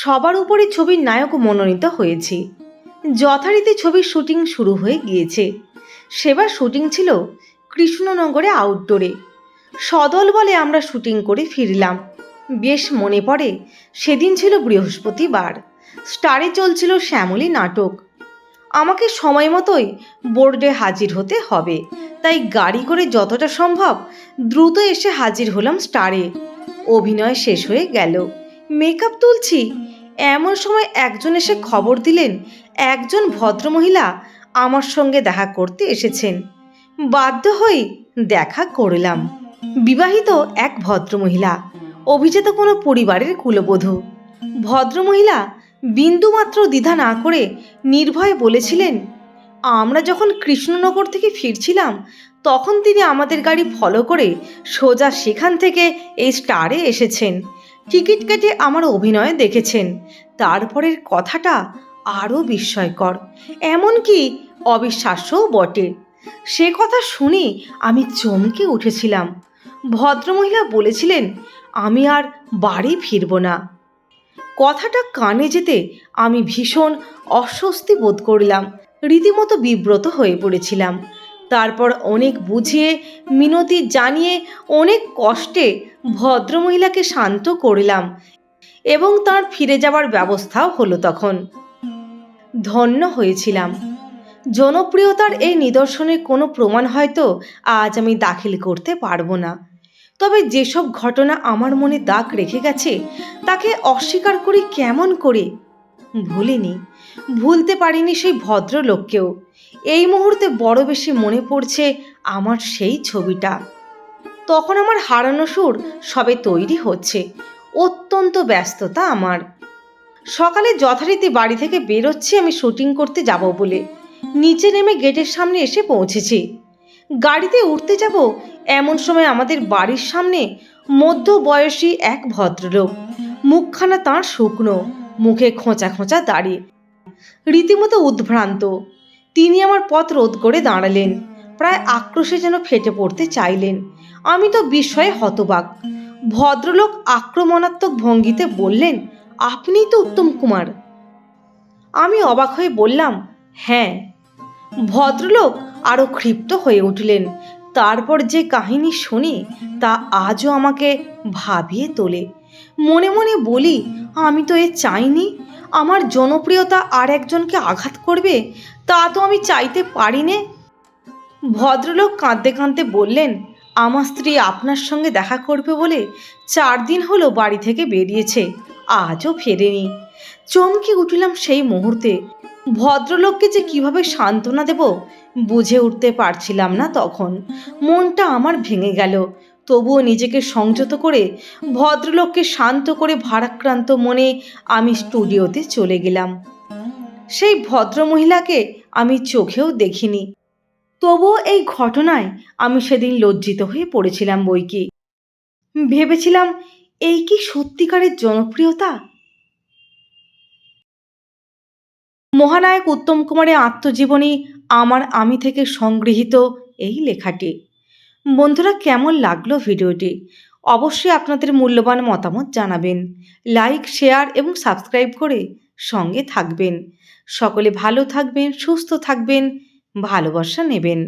সবার উপরে ছবির নায়ক মনোনীত হয়েছি। যথারীতি ছবির শুটিং শুরু হয়ে গিয়েছে। সেবার শুটিং ছিল কৃষ্ণনগরে আউটডোরে সদল বলে আমরা শুটিং করে ফিরলাম। বেশ মনে পড়ে, সেদিন ছিল বৃহস্পতিবার। স্টারে চলছিল শ্যামলী নাটক। আমাকে সময় মতোই বোর্ডে হাজির হতে হবে, তাই গাড়ি করে যতটা সম্ভব দ্রুত এসে হাজির হলাম স্টারে। অভিনয় শেষ হয়ে গেল। মেকআপ তুলছি এমন সময় একজন এসে খবর দিলেন, একজন ভদ্রমহিলা আমার সঙ্গে দেখা করতে এসেছেন। বাধ্য হয়ে দেখা করলাম। বিবাহিত এক ভদ্রমহিলা, অভিজাত কোনো পরিবারের কুলবধূ। ভদ্রমহিলা বিন্দুমাত্র দ্বিধা না করে নির্ভয়ে বলেছিলেন, আমরা যখন কৃষ্ণনগর থেকে ফিরছিলাম, তখন তিনি আমাদের গাড়ি ফলো করে সোজা সেখান থেকে এই স্টারে এসেছেন। টিকিট কেটে আমার অভিনয় দেখেছেন। তারপরের কথাটা আরও বিস্ময়কর। এমনকি অবিশ্বাস্যও বটে। সে কথা শুনে আমি চমকে উঠেছিলাম। ভদ্রমহিলা বলেছিলেন, আমি আর বাড়ি ফিরব না। কথাটা কানে যেতে আমি ভীষণ অস্বস্তি বোধ করলাম। রীতিমতো বিব্রত হয়ে পড়েছিলাম। তারপর অনেক বুঝিয়ে, মিনতি জানিয়ে, অনেক কষ্টে ভদ্রমহিলাকে শান্ত করলাম এবং তার ফিরে যাওয়ার ব্যবস্থাও হলো তখন। ধন্য হয়েছিলাম। জনপ্রিয়তার এই নিদর্শনের কোনো প্রমাণ হয়তো আজ আমি দাখিল করতে পারব না। তবে যেসব ঘটনা আমার মনে দাগ রেখে গেছে, তাকে অস্বীকার করি কেমন করে? ভুলিনি। ভুলতে পারিনি সেই ভদ্রলোককেও। এই মুহূর্তে বড় বেশি মনে পড়ছে আমার সেই ছবিটা। তখন আমার হারানো সুর সবে তৈরি হচ্ছে। অত্যন্ত ব্যস্ততা আমার। সকালে যথারীতি বাড়ি থেকে বেরোচ্ছি, আমি শুটিং করতে যাব বলে। নিচে নেমে গেটের সামনে এসে পৌঁছেছি। গাড়িতে উঠতে যাব এমন সময় আমাদের বাড়ির সামনে মধ্য বয়সী এক ভদ্রলোক। মুখখানা তাঁর শুকনো। মুখে খোঁচা খোঁচা দাড়ি। রীতিমতো উদ্ভ্রান্ত। তিনি আমার পথ রোধ করে দাঁড়ালেন। প্রায় আক্রোশে যেন ফেটে পড়তে চাইলেন। আমি তো বিস্ময়ে হতবাক। ভদ্রলোক আক্রমণাত্মক ভঙ্গিতে বললেন, আপনিই তো উত্তম কুমার। আমি অবাক হয়ে বললাম হ্যাঁ। ভদ্রলোক আরও ক্ষিপ্ত হয়ে উঠলেন। তারপর যে কাহিনী শুনি, তা আজও আমাকে ভাবিয়ে তোলে। মনে মনে বলি, আমি তো এ চাইনি। আমার জনপ্রিয়তা আর একজনকে আঘাত করবে, তা তো আমি চাইতে পারি নে ভদ্রলোক কাঁদতে কাঁদতে বললেন, আমার স্ত্রী আপনার সঙ্গে দেখা করবে বলে চার দিন হলো বাড়ি থেকে বেরিয়েছে, আজও ফেরেনি। চমকে উঠলাম সেই মুহূর্তে। ভদ্রলোককে যে কীভাবে সান্ত্বনা দেব, বুঝে উঠতে পারছিলাম না তখন। মনটা আমার ভেঙে গেল। তবুও নিজেকে সংযত করে ভদ্রলোককে শান্ত করে ভারাক্রান্ত মনে আমি স্টুডিওতে চলে গেলাম। সেই ভদ্রমহিলাকে আমি চোখেও দেখিনি। তবুও এই ঘটনায় আমি সেদিন লজ্জিত হয়ে পড়েছিলাম বই কি ভেবেছিলাম, এই কি সত্যিকারের জনপ্রিয়তা? মহানায়ক উত্তম কুমারের আত্মজীবনী আমার আমি থেকে সংগৃহীত এই লেখাটি। বন্ধুরা, কেমন লাগল ভিডিওটি? অবশ্যই আপনাদের মূল্যবান মতামত জানাবেন। লাইক, শেয়ার এবং সাবস্ক্রাইব করে সঙ্গে থাকবেন। সকলে ভালো থাকবেন, সুস্থ থাকবেন, ভালোবাসা নেবেন।